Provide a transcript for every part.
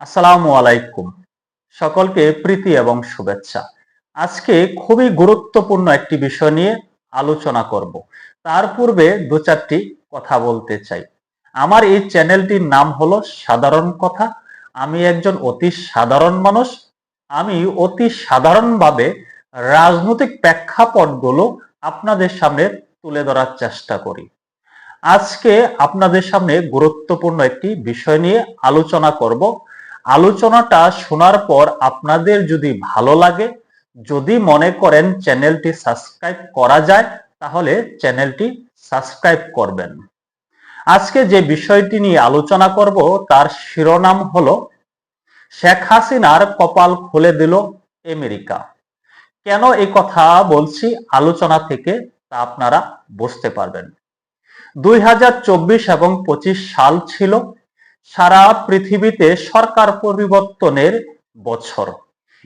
আসসালামু আলাইকুম। সকলকে প্রীতি এবং শুভেচ্ছা। আজকে খুবই গুরুত্বপূর্ণ একটি বিষয় নিয়ে আলোচনা করব। তার পূর্বে দু চারটি কথা বলতে চাই। আমার এই চ্যানেলটির নাম হলো সাধারণ কথা। আমি একজন অতি সাধারণ মানুষ। আমি অতি সাধারণভাবে রাজনৈতিক প্রেক্ষাপটগুলো আপনাদের সামনে তুলে ধরার চেষ্টা করি। আজকে আপনাদের সামনে গুরুত্বপূর্ণ একটি বিষয় নিয়ে আলোচনা করব। আলোচনাটা শোনার পর আপনাদের যদি ভালো লাগে, যদি মনে করেন চ্যানেলটি সাবস্ক্রাইব করা যায়, তাহলে চ্যানেলটি সাবস্ক্রাইব করবেন। আজকে যে বিষয়টি নিয়ে আলোচনা করব, তার শিরোনাম হলো, শেখ হাসিনার কপাল খুলে দিল আমেরিকা। কেন এই কথা বলছি আলোচনা থেকে, তা আপনারা বুঝতে পারবেন। দুই হাজার চব্বিশ এবং পঁচিশ সাল ছিল সারা পৃথিবীতে সরকার পরিবর্তনের বছর।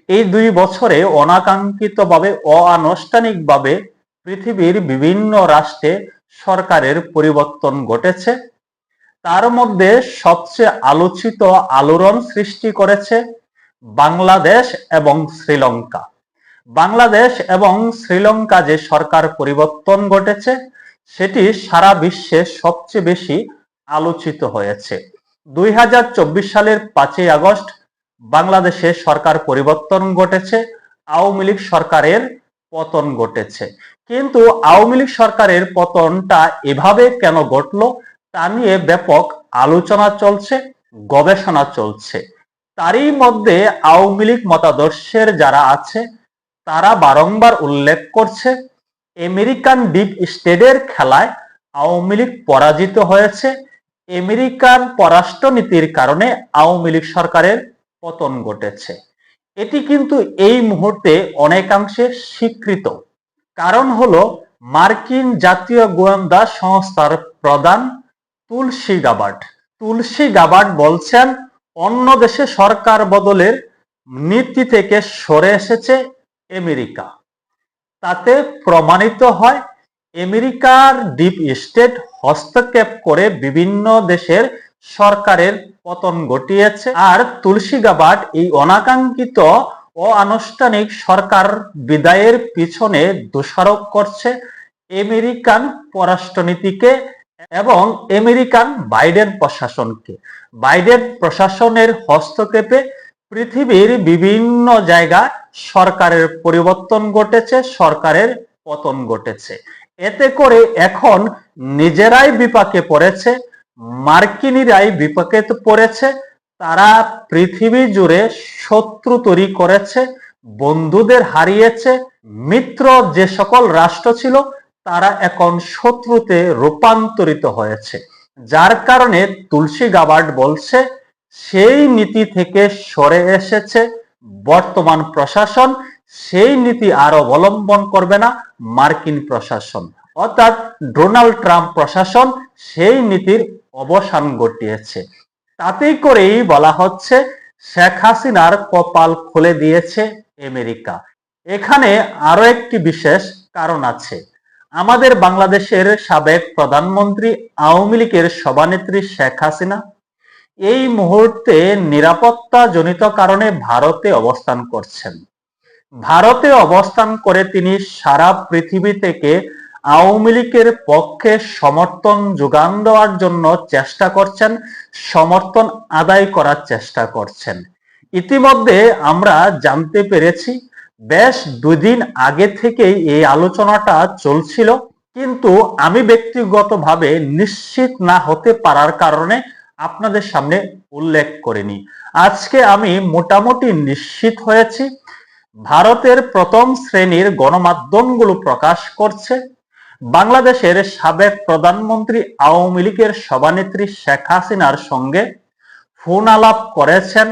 এই দুই বছরে অনাকাঙ্ক্ষিতভাবে, অনানুষ্ঠানিকভাবে পৃথিবীর বিভিন্ন রাষ্ট্রে সরকারের পরিবর্তন ঘটেছে। তার মধ্যে সবচেয়ে আলোচিত আলোড়ন সৃষ্টি করেছে বাংলাদেশ এবং শ্রীলঙ্কা। বাংলাদেশ এবং শ্রীলঙ্কা যে সরকার পরিবর্তন ঘটেছে, সেটি সারা বিশ্বে সবচেয়ে বেশি আলোচিত হয়েছে। দুই হাজার চব্বিশ সালের পাঁচই আগস্ট বাংলাদেশে সরকার পরিবর্তন ঘটেছে, আওয়ামী লীগ সরকারের পতন ঘটেছে। কিন্তু আওয়ামী লীগ সরকারের পতনটা এভাবে কেন ঘটলো তা নিয়ে ব্যাপক আলোচনা চলছে, গবেষণা চলছে। তারই মধ্যে আওয়ামী লীগ মতাদর্শের যারা আছে, তারা বারংবার উল্লেখ করছে, আমেরিকান ডিপ স্টেটের খেলায় আওয়ামী লীগ পরাজিত হয়েছে আমেরিকার পররাষ্ট্রনীতির কারণে আওয়ামী লীগ সরকারের পতন ঘটেছে। এটি কিন্তু এই মুহূর্তে অনেকাংশে স্বীকৃত। কারণ হলো মার্কিন জাতীয় গোয়েন্দা সংস্থার প্রধান তুলসী গাবার্ড। তুলসী গাবার্ড বলছেন, অন্য দেশে সরকার বদলের নীতি থেকে সরে এসেছে আমেরিকা। তাতে প্রমাণিত হয়, আমেরিকার ডিপ স্টেট হস্তক্ষেপ করে বিভিন্ন দেশের সরকারের পতন ঘটিয়েছে। আর তুলসী গাবাট এই অনাকাঙ্ক্ষিত আনুষ্ঠানিক সরকার বিদায়ের পিছনে দোষারোপ করছে আমেরিকান পররাষ্ট্রনীতিকে এবং আমেরিকান বাইডেন প্রশাসনকে। বাইডেন প্রশাসনের হস্তক্ষেপে পৃথিবীর বিভিন্ন জায়গায় সরকারের পরিবর্তন ঘটেছে, সরকারের পতন ঘটেছে। এতে করে এখন নিজেরাই বিপাকে পড়েছে, মার্কিনিরাই বিপাকে পড়েছে, তারা পৃথিবী জুড়ে শত্রু তৈরি করেছে, বন্ধুদের হারিয়েছে, মিত্র যে সকল রাষ্ট্র ছিল, তারা এখন শত্রুতে রূপান্তরিত হয়েছে। যার কারণে তুলসী গাবার্ড বলছে, সেই নীতি থেকে সরে এসেছে বর্তমান প্রশাসন সেই নীতি আর অবলম্বন করবে না মার্কিন প্রশাসন। অর্থাৎ ডোনাল্ড ট্রাম্প প্রশাসন সেই নীতির অবসান ঘটিয়েছে। তাতেই করেই বলা হচ্ছে, শেখ হাসিনার কপাল খুলে দিয়েছে আমেরিকা। এখানে আরও একটি বিশেষ কারণ আছে। আমাদের বাংলাদেশের সাবেক প্রধানমন্ত্রী, আওয়ামী লীগের সভানেত্রী শেখ হাসিনা এই মুহূর্তে নিরাপত্তা জনিত কারণে ভারতে অবস্থান করছেন। ভারতে অবস্থান করে তিনি সারা পৃথিবী থেকে আওয়ামী লীগের পক্ষে সমর্থন যোগান দেওয়ার জন্য চেষ্টা করছেন, সমর্থন আদায় করার চেষ্টা করছেন। ইতিমধ্যে আমরা জানতে পেরেছি, বেশ দুদিন আগে থেকেই এই আলোচনাটা চলছিল, কিন্তু আমি ব্যক্তিগতভাবে নিশ্চিত না হতে পারার কারণে আপনাদের সামনে উল্লেখ করিনি। আজকে আমি মোটামুটি নিশ্চিত হয়েছি ভারতের প্রথম শ্রেণির গণমাধ্যমগুলো প্রকাশ করছে। বাংলাদেশের সাবেক প্রধানমন্ত্রী আওয়ামী লীগের সভানেত্রী শেখ হাসিনার সঙ্গে ফোন আলাপ করেছেন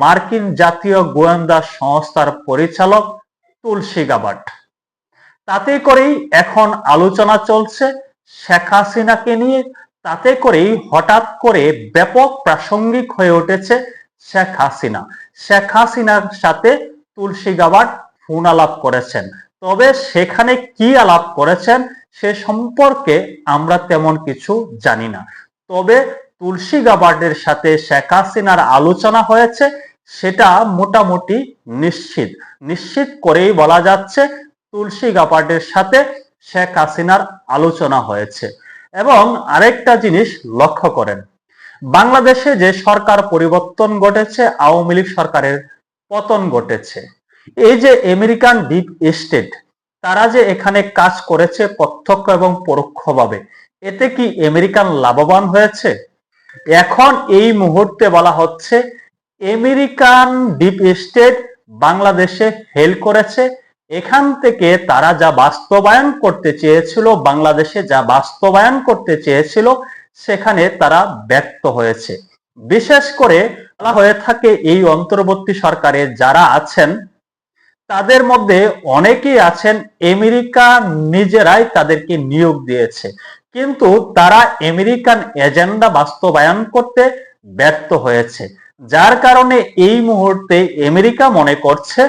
মার্কিন জাতীয় গোয়েন্দা সংস্থার পরিচালক তুলসী গাবাট তাতে করেই এখন আলোচনা চলছে শেখ হাসিনাকে নিয়ে। তাতে করেই হঠাৎ করে ব্যাপক প্রাসঙ্গিক হয়ে উঠেছে শেখ হাসিনা। শেখ হাসিনার সাথে তুলসী গাবাট ফোন আলাপ করেছেন। তবে সেখানে কি আলাপ করেছেন সে সম্পর্কে আমরা তেমন কিছু জানি না। তবে তুলসী গাবার্ডের সাথে শেখ হাসিনার আলোচনা হয়েছে, সেটা মোটামুটি নিশ্চিত। নিশ্চিত করেই বলা যাচ্ছে, তুলসী গাবার্ডের সাথে শেখ হাসিনার আলোচনা হয়েছে। এবং আরেকটা জিনিস লক্ষ্য করেন, বাংলাদেশে যে সরকার পরিবর্তন ঘটেছে, আওয়ামী লীগ সরকারের পতন ঘটেছে। এই যে আমেরিকান ডিপ স্টেট তারা যে এখানে কাজ করেছে প্রত্যক্ষ এবং পরোক্ষভাবে, এতে কি আমেরিকান লাভবান হয়েছে? এখন এই মুহূর্তে বলা হচ্ছে, আমেরিকান ডিপ স্টেট বাংলাদেশে হেল করেছে। এখান থেকে তারা যা বাস্তবায়ন করতে চেয়েছিল, বাংলাদেশে যা বাস্তবায়ন করতে চেয়েছিল, সেখানে তারা ব্যর্থ হয়েছে। বিশেষ করে বলা হয়ে থাকে এই অন্তর্বর্তী সরকারে যারা আছেন, তাদের মধ্যে অনেকেই আছেন আমেরিকা নিজেরাই তাদেরকে নিয়োগ দিয়েছে। কিন্তু তারা আমেরিকান এজেন্ডা বাস্তবায়ন করতে ব্যর্থ হয়েছে। যার কারণে এই মুহূর্তে আমেরিকা মনে করছে,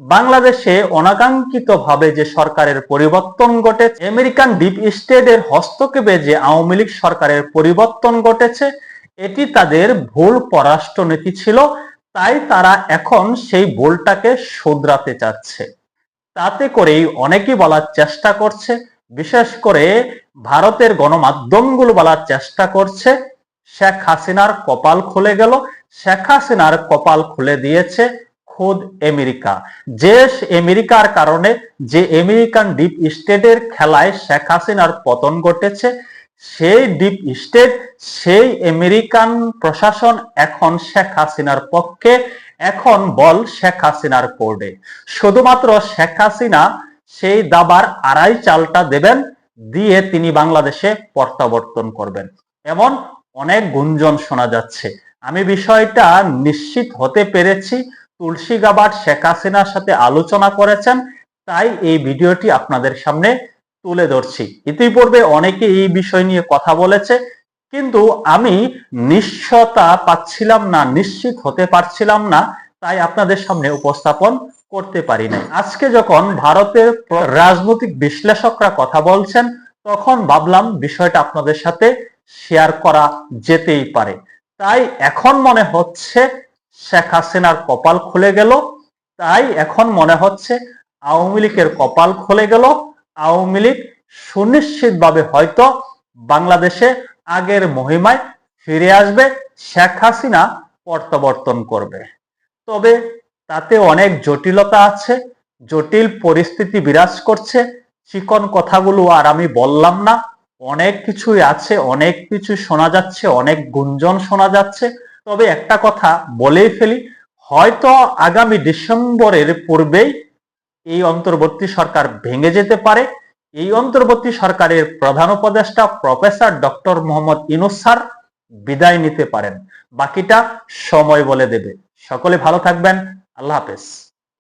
বাংলাদেশে অনাকাঙ্ক্ষিত ভাবে যে সরকারের পরিবর্তন ঘটেছে, আমেরিকান ডিপ স্টেটের হস্তক্ষেপে যে আওয়ামী লীগ সরকারের পরিবর্তন ঘটেছে এটি তাদের ভুল পররাষ্ট্রনীতি ছিল, তাই তারা এখন সেই ভুলটাকে শুধরাতে চাচ্ছে। তাতে করেই অনেকেই বলার চেষ্টা করছে, বিশেষ করে ভারতের গণমাধ্যমগুলো বলার চেষ্টা করছে, শেখ হাসিনার কপাল খুলে গেল, শেখ হাসিনার কপাল খুলে দিয়েছে খোদ আমেরিকা। যে আমেরিকার কারণে যে আমেরিকান ডিপ স্টেটের খেলায় শেখ হাসিনার পতন ঘটেছে সেই ডিপ স্টেট, সেই আমেরিকান প্রশাসন এখন শেখ হাসিনার পক্ষে। এখন বল শেখ হাসিনার কোর্টে। শুধুমাত্র শেখ হাসিনা সেই দাবার আড়াই চালটা দেবেন, দিয়ে তিনি বাংলাদেশে প্রত্যাবর্তন করবেন। এমন অনেক গুঞ্জন শোনা যাচ্ছে। আমি বিষয়টা নিশ্চিত হতে পেরেছি। তুলসী গাবার শেখ হাসিনার সাথে আলোচনা করেছেন। তাই এই ভিডিওটি আপনাদের সামনে তুলে ধরছি। ইতিপূর্বে অনেকে এই বিষয় নিয়ে কথা বলেছে, কিন্তু আমি নিশ্চয়তা পাচ্ছিলাম না, নিশ্চিত হতে পারছিলাম না, তাই আপনাদের সামনে উপস্থাপন করতে পারি নাই। আজকে যখন ভারতের রাজনৈতিক বিশ্লেষকরা কথা বলছেন, তখন ভাবলাম বিষয়টা আপনাদের সাথে শেয়ার করা যেতেই পারে। তাই এখন মনে হচ্ছে শেখ হাসিনার কপাল খুলে গেল, তাই এখন মনে হচ্ছে আওয়ামী লীগের কপাল খুলে গেল আওয়ামী লীগ সুনিশ্চিতভাবে হয়তো বাংলাদেশে আগের মহিমায় ফিরে আসবে, শেখ হাসিনা প্রত্যাবর্তন করবে। তবে তাতে অনেক জটিলতা আছে, জটিল পরিস্থিতি বিরাজ করছে, চিকন কথাগুলো আর আমি বললাম না। অনেক কিছুই আছে, অনেক কিছু শোনা যাচ্ছে, অনেক গুঞ্জন শোনা যাচ্ছে। তবে একটা কথা বলেই ফেলি, হয়তো আগামী ডিসেম্বরের পূর্বেই এই অন্তর্বর্তী সরকার ভেঙে যেতে পারে। এই অন্তর্বর্তী সরকারের প্রধান উপদেষ্টা professor doctor Mohammad Yunus sir বিদায় নিতে পারেন। বাকিটা সময় বলে দেবে। সকলে ভালো থাকবেন। আল্লাহ হাফেজ।